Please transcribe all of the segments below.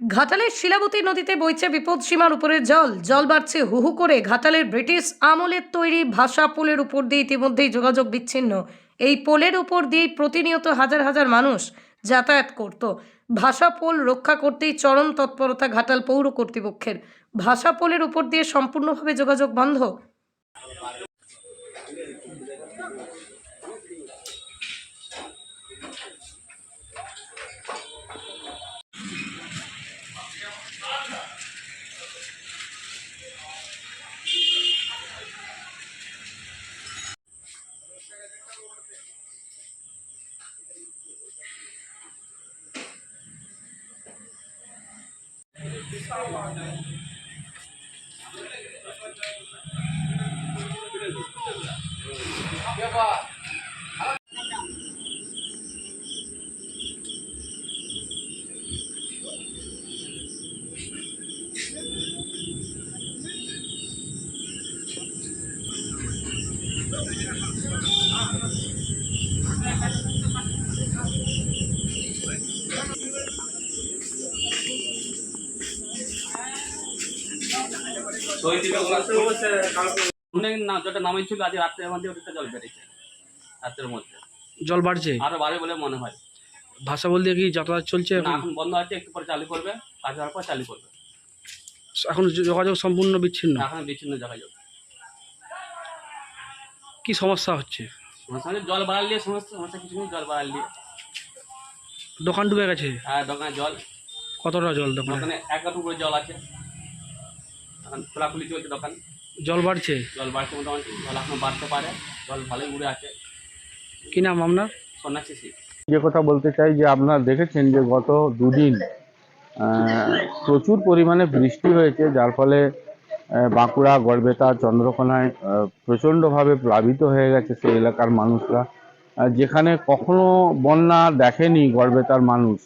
ঘাটালের শিলাবতী নদীতে বইছে বিপদ সীমার উপরের জল। জল বাড়ছে হু হু করে। ঘাটালের ব্রিটিশ আমলের তৈরি ভাষা পোলের উপর দিয়ে ইতিমধ্যেই যোগাযোগ বিচ্ছিন্ন। এই পোলের উপর দিয়েই প্রতিনিয়ত হাজার হাজার মানুষ যাতায়াত করত। ভাষা পোল রক্ষা করতেই চরম তৎপরতা ঘাটাল পৌর কর্তৃপক্ষের। ভাষা পোলের উপর দিয়ে সম্পূর্ণভাবে যোগাযোগ বন্ধ। someone অনেক না যেটা নামাই ছিল আজ রাত্রের মধ্যে ওটা জল বেড়েছে রাত্রের মধ্যে। জল বাড়ছে? আরও বাড়ে বলে মনে হয়। ভাষা বলতে কি যাতায়াত চলছে না এখন? বন্ধ আছে একটু পরে চালু করবে। কাজ হওয়ার পর চালু করবে। এখন যোগাযোগ সম্পূর্ণ বিচ্ছিন্ন? এখন বিচ্ছিন্ন যোগাযোগ। কি সমস্যা হচ্ছে? সমস্যা জল বাড়াল সমস্যা সমস্যা কিছু জল বাড়াল দিয়ে। দোকান ডুবে গেছে? আর দোকানে জল। কতটা জল দোকানে? দোকানে এক হাঁটু করে জল আছে। এখন খোলাখুলি চলছে দোকান। জল বাড়ছে? জল বাড়ছে মোটামুটি জল এখন বাড়তে পারে জল ভালোই উড়ে আছে। কি নাম আপনার? সন্ন্যাসী যে কথা বলতে চাই যে আপনারা দেখেছেন যে গত দুদিন প্রচুর পরিমাণে বৃষ্টি হয়েছে যার ফলে বাঁকুড়া গড়বেতা চন্দ্রকোনায় প্রচণ্ডভাবে প্লাবিত হয়ে গেছে সেই এলাকার মানুষরা। যেখানে কখনো বন্যা দেখেনি গড়বেতার মানুষ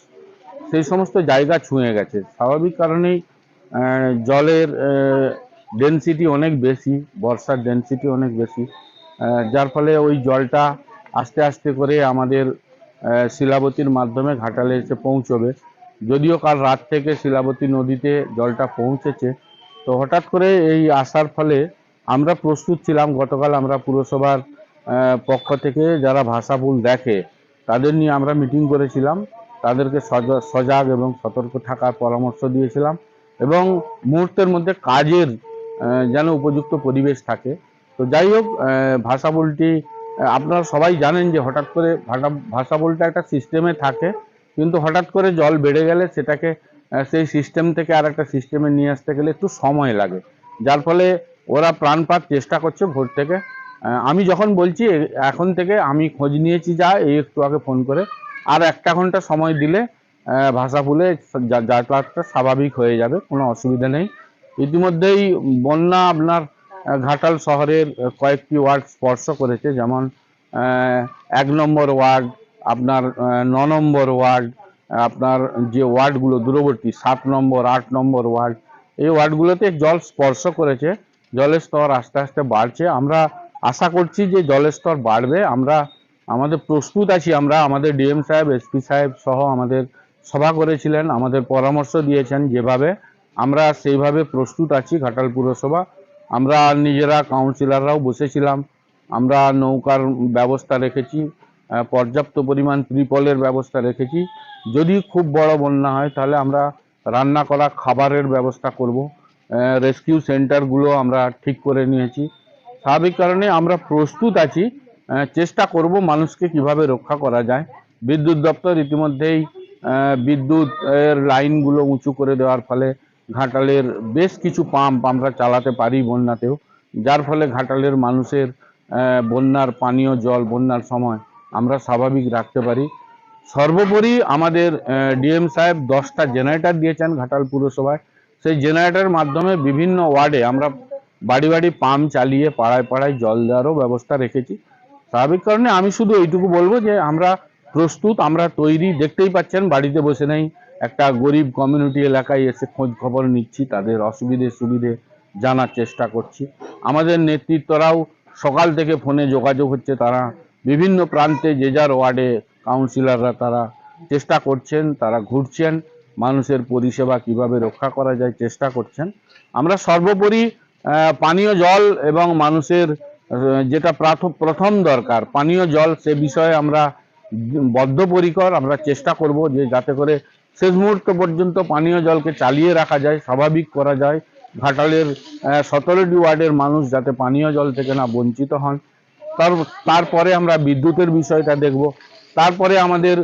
সেই সমস্ত জায়গা ছুঁয়ে গেছে। স্বাভাবিক কারণেই জলের ডেনসিটি অনেক বেশি, বর্ষার ডেনসিটি অনেক বেশি। যার ফলে ওই জলটা আস্তে আস্তে করে আমাদের শিলাবতীর মাধ্যমে ঘাটালে এসে পৌঁছবে। যদিও কাল রাত থেকে শিলাবতী নদীতে জলটা পৌঁছেছে, তো হঠাৎ করে এই আসার ফলে আমরা প্রস্তুত ছিলাম। গতকাল আমরা পুরসভার পক্ষ থেকে যারা ভাষাপুল দেখে, তাদের নিয়ে আমরা মিটিং করেছিলাম। তাদেরকে সজ- সজাগ এবং সতর্ক থাকার পরামর্শ দিয়েছিলাম। এবং মুহূর্তের মধ্যে কাজের যেন উপযুক্ত পরিবেশ থাকে। তো যাই হোক আহ, ভাষাপুলটি আপনারা সবাই জানেন যে হঠাৎ করে ভাষা ভাষা বলতে একটা সিস্টেমে থাকে কিন্তু হঠাৎ করে জল বেড়ে গেলে সেটাকে সেই সিস্টেম থেকে আর একটা সিস্টেমে নিয়ে আসতে গেলে একটু সময় লাগে। যার ফলে ওরা প্রাণপাত চেষ্টা করছে ভোর থেকে। আমি যখন বলছি এখন থেকে আমি খোঁজ নিয়েছি যা এই একটু আগে ফোন করে। আর একটা ঘণ্টা সময় দিলে ভাষা ফুলে যাতায়াতটা স্বাভাবিক হয়ে যাবে, কোনো অসুবিধা নেই। ইতিমধ্যেই বন্যা আপনার ঘাটাল শহরের কয়েকটি ওয়ার্ড স্পর্শ করেছে, যেমন এক নম্বর ওয়ার্ড, আপনার ন নম্বর ওয়ার্ড, আপনার যে ওয়ার্ডগুলো দূরবর্তী, সাত নম্বর, আট নম্বর ওয়ার্ড, এই ওয়ার্ডগুলোতে জল স্পর্শ করেছে। জলের স্তর আস্তে আস্তে বাড়ছে। আমরা আশা করছি যে জলের স্তর বাড়বে। আমরা, আমাদের প্রস্তুত আছি, আমরা আমাদের ডিএম সাহেব, এসপি সাহেব সহ আমাদের সভা করেছিলেন, আমাদের পরামর্শ দিয়েছেন যেভাবে আমরা সেইভাবে প্রস্তুত আছি ঘাটাল পুরসভা। আমরা নিজেরা কাউন্সিলররাও বসেছিলাম, আমরা নৌকার ব্যবস্থা রেখেছি পর্যাপ্ত পরিমাণ ত্রিপলের ব্যবস্থা রেখেছি। যদি খুব বড় বন্যা হয় তাহলে আমরা রান্না করা খাবারের ব্যবস্থা করব রেস্কিউ সেন্টারগুলো আমরা ঠিক করে নিয়েছি। স্বাভাবিক কারণে আমরা প্রস্তুত আছি চেষ্টা করব মানুষকে কীভাবে রক্ষা করা যায়। বিদ্যুৎ দপ্তর ইতিমধ্যেই বিদ্যুৎ এর লাইনগুলো উঁচু করে দেওয়ার ফলে ঘাটালের বেশ কিছু পাম্প আমরা চালাতে পারি বন্যাতেও, যার ফলে ঘাটালের মানুষের বন্যার পানীয় জল বন্যার সময় আমরা স্বাভাবিক রাখতে পারি। সর্বোপরি আমাদের ডিএম সাহেব দশটা জেনারেটর দিয়েছেন ঘাটাল পুরসভায়। সেই জেনারেটরের মাধ্যমে বিভিন্ন ওয়ার্ডে আমরা বাড়ি বাড়ি পাম্প চালিয়ে পাড়ায় পাড়ায় জল দেওয়ারও ব্যবস্থা রেখেছি। স্বাভাবিক কারণে আমি শুধু এইটুকু বলব যে আমরা প্রস্তুত, আমরা তৈরি, দেখতেই পাচ্ছেন, বাড়িতে বসে নেই। একটা গরিব কমিউনিটি এলাকায় এসে খোঁজ খবর নিচ্ছি, তাদের অসুবিধে সুবিধে জানার চেষ্টা করছি। আমাদের নেতৃত্বরাও সকাল থেকে ফোনে যোগাযোগ হচ্ছে, তারা বিভিন্ন প্রান্তে যে যার ওয়ার্ডে কাউন্সিলররা তারা চেষ্টা করছেন, তারা ঘুরছেন, মানুষের পরিষেবা কীভাবে রক্ষা করা যায় চেষ্টা করছেন। আমরা সর্বোপরি পানীয় জল এবং মানুষের যেটা প্রাথ- প্রথম দরকার, পানীয় জল সে বিষয়ে আমরা বদ্ধপরিকর আমরা চেষ্টা করব যে যাতে করে শেষ মুহূর্ত পর্যন্ত পানীয় জলকে চালিয়ে রাখা যায়, স্বাভাবিক করা যায়, ঘাটালের সতেরোটি ওয়ার্ডের মানুষ যাতে পানীয় জল থেকে না বঞ্চিত হন। তার, তারপরে আমরা বিদ্যুতের বিষয়টা দেখব। তারপরে আমাদের